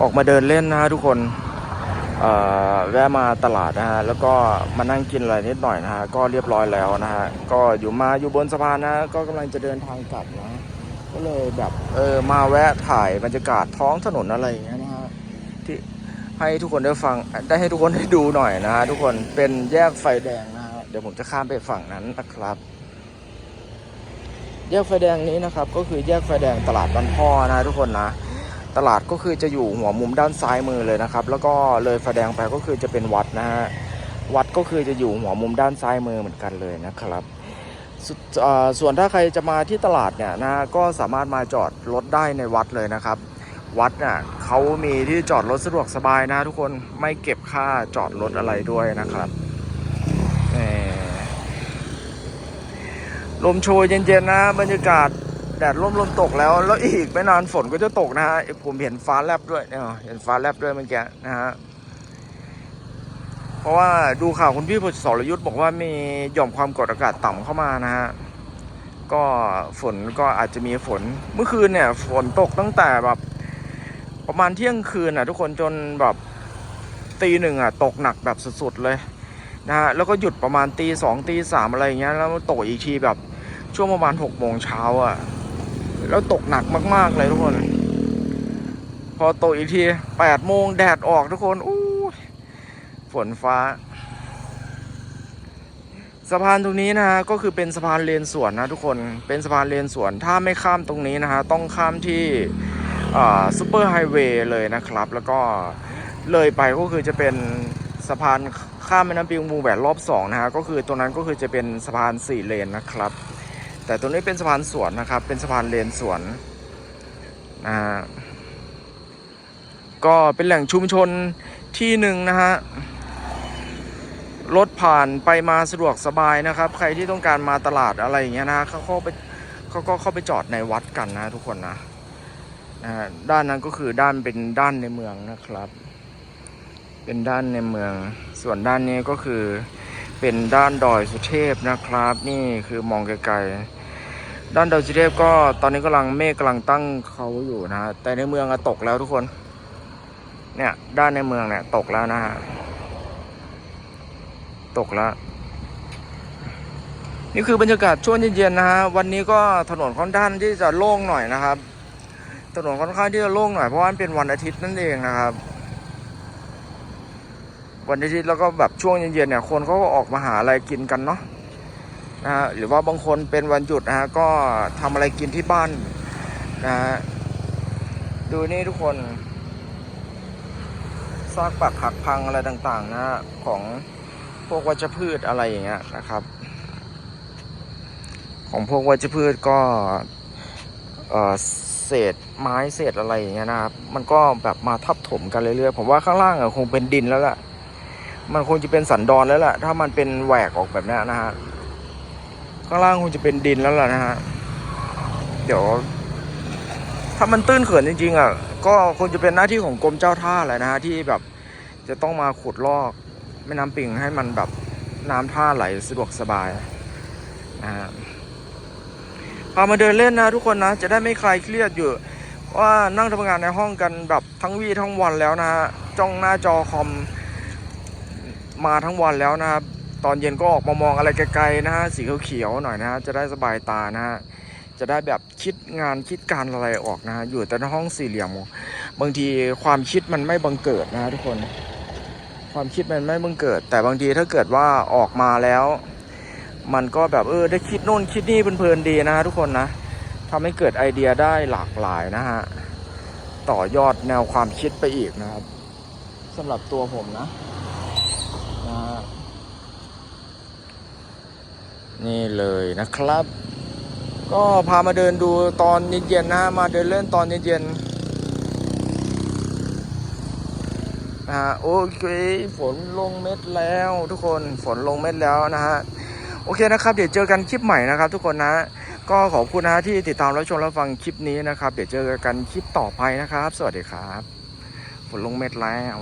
ออกมาเดินเล่นนะฮะทุกคนแวะมาตลาดนะฮะแล้วก็มานั่งกินอะไรนิดหน่อยนะฮะก็เรียบร้อยแล้วนะฮะก็อยู่มาอยู่บนสะพานนะก็กำลังจะเดินทางกลับนะก็เลยแบบเออมาแวะถ่ายบรรยากาศท้องถนนอะไรอย่างเงี้ยนะฮะที่ให้ทุกคนได้ฟังได้ให้ทุกคนได้ดูหน่อยนะฮะทุกคนเป็นแยกไฟแดงนะฮะเดี๋ยวผมจะข้ามไปฝั่งนั้นนะครับ แยกไฟแดงนี้นะครับ ก็คือแยกไฟแดงตลาดบ้านพ่อนะทุกคนนะ ตลาดก็คือจะอยู่หัวมุมด้านซ้ายมือเลยนะครับ แล้วก็เลยไฟแดงไปก็คือจะเป็นวัดนะฮะวัดก็คือจะอยู่หัวมุมด้านซ้ายมือเหมือนกันเลยนะครับสเอ่อส่วนถ้าใครจะมาที่ตลาดเนี่ยนะก็สามารถมาจอดรถได้ในวัดเลยนะครับ วัดน่ะเขามีที่จอดรถสะดวกสบายนะ ทุกคนไม่เก็บค่าจอดรถอะไรด้วยนะครับลมโชยเย็นๆนะบรรยากาศ แดดร่มลมตกแล้ว แล้วอีกไม่นานฝนก็จะตกนะฮะผมเห็นฟ้าแลบด้วยเนี่ยเห็นฟ้าแลบด้วยเมื่อกี้นะฮะเพราะว่าดูข่าวคุณพี่พสรยุทธ์บอกว่ามีหย่อมความกดอากาศต่ำเข้ามานะฮะก็ฝนก็อาจจะมีฝนเมื่อคืนเนี่ย ฝนตกตั้งแต่แบบประมาณเที่ยงคืนอะ ทุกคนจนแบบตีหนึ่งอะ ตกหนักแบบสุดๆเลยนะฮะแล้วก็หยุดประมาณตีสองตีสามอะไรอย่างเงี้ยแล้วตกอีกทีแบบช่วงประมาณหกโมงเช้าอะ แล้วตกหนักมาก ๆ เลยทุกคน พอตกอีกทีแปดโมงแดดออกทุกคนอู้ฝนฟ้า สะพานตรงนี้นะฮะก็คือเป็นสะพานเลนสวนนะทุกคนเป็นสะพานเลนสวน ถ้าไม่ข้ามตรงนี้นะฮะต้องข้ามที่ซูเปอร์ไฮเวย์เลยนะครับ แล้วก็เลยไปก็คือจะเป็นสะพานข้ามแม่น้ำปิงวงแหวนรอบสองนะฮะก็คือตรงนั้นก็คือจะเป็นสะพานสี่เลนนะครับ แต่ตรงนี้เป็นสะพานสวนนะครับ เป็นสะพานเลนสวนนะฮะก็เป็นแหล่งชุมชนที่หนึ่งนะฮะรถผ่านไปมาสะดวกสบายนะครับ ใครที่ต้องการมาตลาดอะไรอย่างเงี้ยนะเขาเข้าไปเขาก็เข้าไปจอดในวัดกันนะทุกคนนะนะฮะด้านนั้นก็คือด้านเป็นด้านในเมืองนะครับ เป็นด้านในเมือง ส่วนด้านนี้ก็คือเป็นด้านดอยสุเทพนะครับ นี่คือมองไกลๆ ด้านดอยสุเทพก็ตอนนี้กำลังเมฆกำลังตั้งเขาอยู่นะฮะแต่ในเมืองอตกแล้วทุกคน เนี่ยด้านในเมืองเนี่ยตกแล้วนะฮะตกแล้วนี่คือบรรยากาศช่วงเย็นๆนะฮะวันนี้ก็ถนนค่อนข้างที่จะโล่งหน่อยนะครับ ถนนค่อนข้างที่จะโล่งหน่อยเพราะว่าเป็นวันอาทิตย์นั่นเองนะครับ วันอาทิตย์แล้วก็แบบช่วงเย็นๆเนี่ยคนเขาก็ออกมาหาอะไรกินกันเนาะ นะฮะหรือว่าบางคนเป็นวันหยุดนะฮะก็ทำอะไรกินที่บ้านนะฮะดูนี่ทุกคนซากปักหักพังอะไรต่าง ๆ นะฮะของพวกวัชพืชอะไรอย่างเงี้ยนะครับ ของพวกวัชพืชก็เออเศษไม้เศษอะไรอย่างเงี้ยนะครับ มันก็แบบมาทับถมกันเรื่อยๆผมว่าข้างล่างอะคงเป็นดินแล้วแหละมันคงจะเป็นสันดอนแล้วแหละถ้ามันเป็นแหวกออกแบบนี้นะฮะ ข้างล่างคงจะเป็นดินแล้วล่ะนะฮะ เดี๋ยว ถ้ามันตื้นเขินจริงๆอะ ก็คงจะเป็นหน้าที่ของกรมเจ้าท่าแหละนะฮะที่แบบจะต้องมาขุดลอกแม่น้ำปิงให้มันแบบน้ำท่าไหลสะดวกสบายนะฮะพามาเดินเล่นนะทุกคนนะ จะได้ไม่คลายเครียดอยู่ ว่านั่งทำงานในห้องกันแบบทั้งวี่ทั้งวันแล้วนะฮะจ้องหน้าจอคอมมาทั้งวันแล้วนะครับ ตอนเย็นก็ออกมามองอะไรไกลๆนะฮะสีเขียวๆหน่อยนะฮะจะได้สบายตานะฮะจะได้แบบคิดงานคิดการอะไรออกนะฮะอยู่แต่ในห้องสี่เหลี่ยมบางทีความคิดมันไม่บังเกิดนะฮะทุกคน ความคิดมันไม่บังเกิด แต่บางทีถ้าเกิดว่าออกมาแล้ว มันก็แบบเออได้คิดโน่นคิดนี่เพลินๆดีนะฮะทุกคนนะทำให้เกิดไอเดียได้หลากหลายนะฮะต่อยอดแนวความคิดไปอีกนะครับสำหรับตัวผมนะนะฮะ นี่เลยนะครับ ก็พามาเดินดูตอนเย็นๆนะฮะมาเดินเล่นตอนเย็นๆนะฮะโอเคฝนลงเม็ดแล้วทุกคนฝนลงเม็ดแล้วนะฮะโอเคนะครับ เดี๋ยวเจอกันคลิปใหม่นะครับ ทุกคนนะ ก็ขอบคุณนะที่ติดตามรับชมรับฟังคลิปนี้นะครับ เดี๋ยวเจอกันคลิปต่อไปนะครับ สวัสดีครับ ฝนลงเม็ดแล้ว